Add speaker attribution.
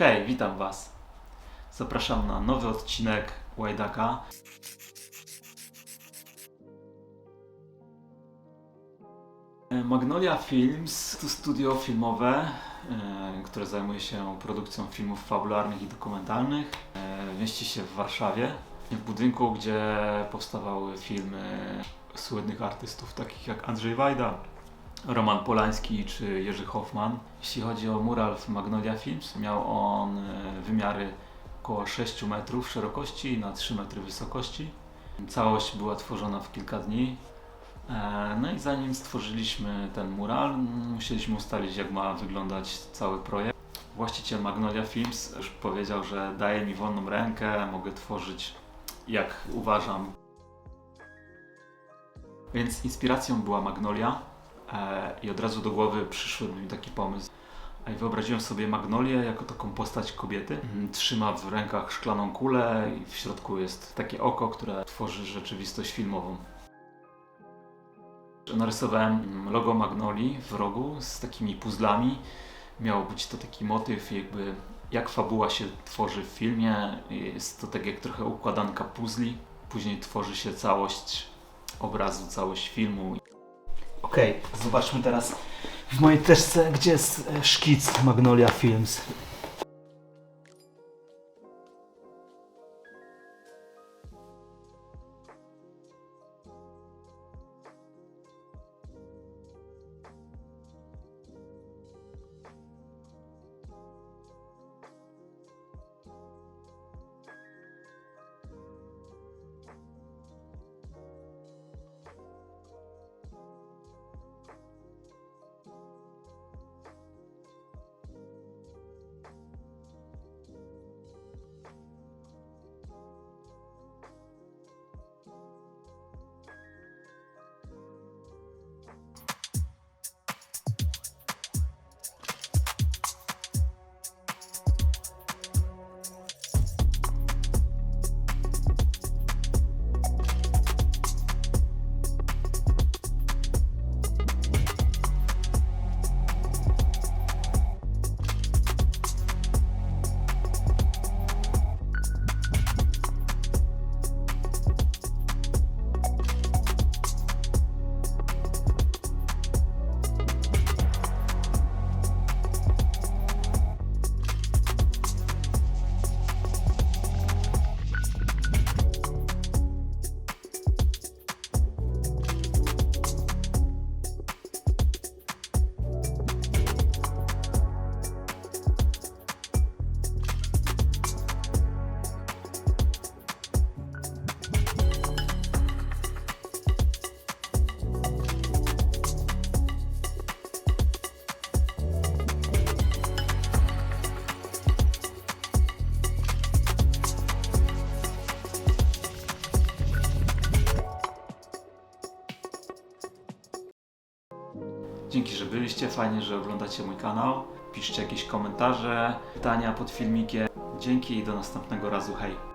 Speaker 1: Hej, witam Was. Zapraszam na nowy odcinek Łajdaka. Magnolia Films to studio filmowe, e, które zajmuje się produkcją filmów fabularnych i dokumentalnych. E, Mieści się w Warszawie, w budynku, gdzie powstawały filmy słynnych artystów takich jak Andrzej Wajda, Roman Polański czy Jerzy Hoffman. Jeśli chodzi o mural w Magnolia Films, miał on e, wymiary około 6 metrów szerokości na 3 metry wysokości. Całość była tworzona w kilka dni. E, No i zanim stworzyliśmy ten mural, musieliśmy ustalić jak ma wyglądać cały projekt. Właściciel Magnolia Films już powiedział, że daje mi wolną rękę, mogę tworzyć jak uważam. Więc inspiracją była Magnolia i od razu do głowy przyszedł mi taki pomysł. I wyobraziłem sobie Magnolię jako taką postać kobiety. Mhm, Trzyma w rękach szklaną kulę i w środku jest takie oko, które tworzy rzeczywistość filmową. Narysowałem logo Magnolii w rogu z takimi puzzlami. Miał być to taki motyw, jakby jak fabuła się tworzy w filmie. Jest to tak jak trochę układanka puzli. Później tworzy się całość obrazu, całość filmu.
Speaker 2: Okej, zobaczmy teraz w mojej teczce, gdzie jest e, szkic Magnolia Films.
Speaker 1: Dzięki, że byliście, fajnie, że oglądacie mój kanał. Piszcie jakieś komentarze, pytania pod filmikiem. Dzięki i do następnego razu, hej!